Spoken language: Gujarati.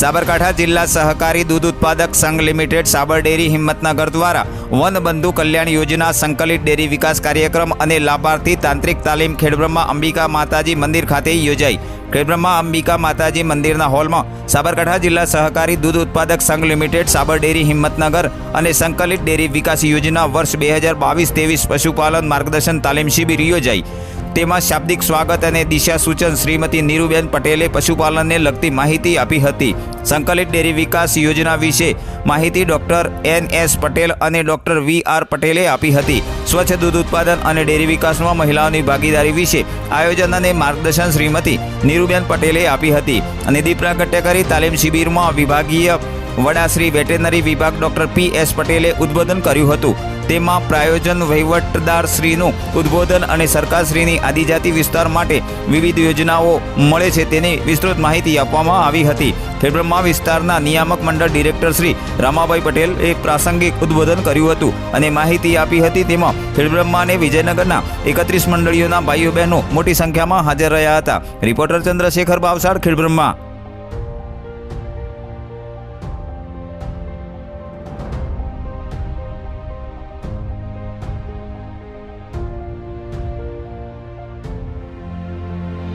સાબરકાંઠા જિલ્લા સહકારી દૂધ ઉત્પાદક સંઘ લિમિટેડ સાબર ડેરી હિંમતનગર દ્વારા વનબંધુ કલ્યાણ યોજના સંકલિત ડેરી વિકાસ કાર્યક્રમ અને લાભાર્થી તાંત્રિક તાલીમ ખેડબ્રહ્મા અંબિકા માતાજી મંદિર ખાતે યોજાઈ. ખેડબ્રહ્મા અંબિકા માતાજી મંદિરના હોલમાં સાબરકાંઠા જિલ્લા સહકારી દૂધ ઉત્પાદક સંઘ લિમિટેડ સાબર ડેરી હિંમતનગર અને સંકલિત ડેરી વિકાસ યોજના વર્ષ બે હજાર બાવીસ ત્રેવીસ પશુપાલન માર્ગદર્શન તાલીમ શિબિર યોજાઈ. તેમાં શાબ્દિક સ્વાગત અને દિશા સૂચન શ્રીમતી નીરુબેન પટેલે પશુપાલનને લગતી માહિતી આપી હતી. સંકલિત ડેરી વિકાસ યોજના વિશે માહિતી ડોક્ટર એન એસ પટેલ અને ડોક્ટર વી આર પટેલે આપી હતી. સ્વચ્છ દૂધ ઉત્પાદન અને ડેરી વિકાસમાં મહિલાઓની ભાગીદારી વિશે આયોજન અને માર્ગદર્શન શ્રીમતી નીરુબેન પટેલે આપી હતી અને દીપ પ્રાગટ્ય કરી તાલીમ શિબિરમાં વિભાગીય વડા શ્રી વેટેનરી વિભાગ ડોક્ટર પી એસ પટેલે ઉદ્બોધન કર્યું હતું. તેમાં પ્રાયોજન વહીવટદાર શ્રીનું ઉદ્બોધન અને સરકારશ્રીની આદિજાતિ વિસ્તાર માટે વિવિધ યોજનાઓ મળે છે તેની વિસ્તૃત માહિતી આપવામાં આવી હતી. ખેડબ્રહ્મા વિસ્તારના નિયામક મંડળ ડિરેક્ટર શ્રી રામાભાઈ પટેલે પ્રાસંગિક ઉદ્બોધન કર્યું હતું અને માહિતી આપી હતી. તેમાં ખેડબ્રહ્મા અને વિજયનગરના એકત્રીસ મંડળીઓના ભાઈઓ બહેનો મોટી સંખ્યામાં હાજર રહ્યા હતા. રિપોર્ટર ચંદ્રશેખર બાવસાડ ખેડબ્રહ્મા.